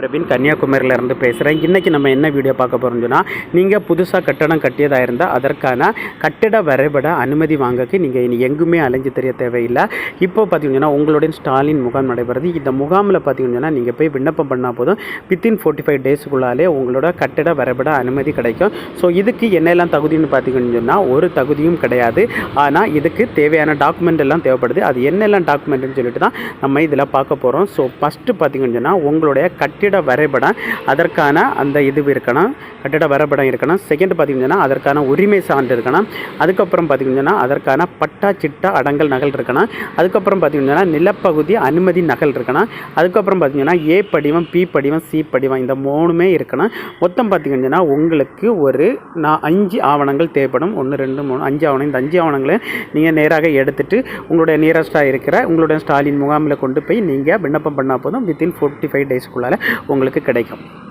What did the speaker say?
பிரபின் கன்னியாகுமரியிலேருந்து பேசுகிறேன் இன்றைக்கி நம்ம என்ன வீடியோ பார்க்க போகிறோம்னு சொன்னால் நீங்கள் புதுசாக கட்டடம் கட்டியதாக இருந்தால் அதற்கான கட்டிட வரைபட அனுமதி வாங்கக்கு நீங்கள் இனி எங்குமே அலைஞ்சு தெரிய தேவையில்லை. இப்போ பார்த்தீங்கன்னா உங்களுடைய ஸ்டாலின் முகாம் நடைபெறுது. இந்த முகாமில் பார்த்தீங்கன்னா நீங்கள் போய் விண்ணப்பம் பண்ணால் போதும். வித்தின் ஃபோர்ட்டி ஃபைவ் டேஸுக்குள்ளாலே உங்களோட கட்டிட வரைபட அனுமதி கிடைக்கும். ஸோ இதுக்கு என்னெல்லாம் தகுதின்னு பார்த்தீங்கன்னு சொன்னால் ஒரு தகுதியும் கிடையாது. ஆனால் இதுக்கு தேவையான டாக்குமெண்ட் எல்லாம் தேவைப்படுது. அது என்னெல்லாம் டாக்குமெண்ட்னு சொல்லிட்டு தான் நம்ம இதில் பார்க்க போகிறோம் ஸோ ஃபஸ்ட்டு பார்த்தீங்கன்னு சொன்னால் உங்களுடைய கட்டிட வரைபடம் அதற்கான அந்த இது இருக்கணும் கட்டிட வரைபடம் இருக்கணும் செகண்ட் பார்த்தீங்கன்னா அதற்கான உரிமை சான்று இருக்கணும் அதுக்கப்புறம் பார்த்தீங்கன்னா அதற்கான பட்டா சிட்டா அடங்கல் நகல் இருக்கணும் அதுக்கப்புறம் பார்த்தீங்கன்னா நிலப்பகுதி அனுமதி நகல் இருக்கணும் அதுக்கப்புறம் பார்த்தீங்கன்னா ஏ படிவம் பி படிவம் சி படிவம் இந்த மூணுமே இருக்கணும் மொத்தம் பார்த்தீங்கன்னா உங்களுக்கு ஒரு நான் அஞ்சு ஆவணங்கள் தேவைப்படும். ஒன்று ரெண்டு மூணு அஞ்சு ஆவணம். இந்த அஞ்சு ஆவணங்களை நீங்கள் நேராக எடுத்துட்டு உங்களுடைய நியரஸ்ட்டாக இருக்கிற உங்களுடைய ஸ்டாலின் முகாமில் கொண்டு போய் நீங்கள் விண்ணப்பம் பண்ணால் போதும். வித்தின் ஃபோர்ட்டி ஃபைவ் டேஸ்க்குள்ளால் உங்களுக்கு கிடைக்கும்.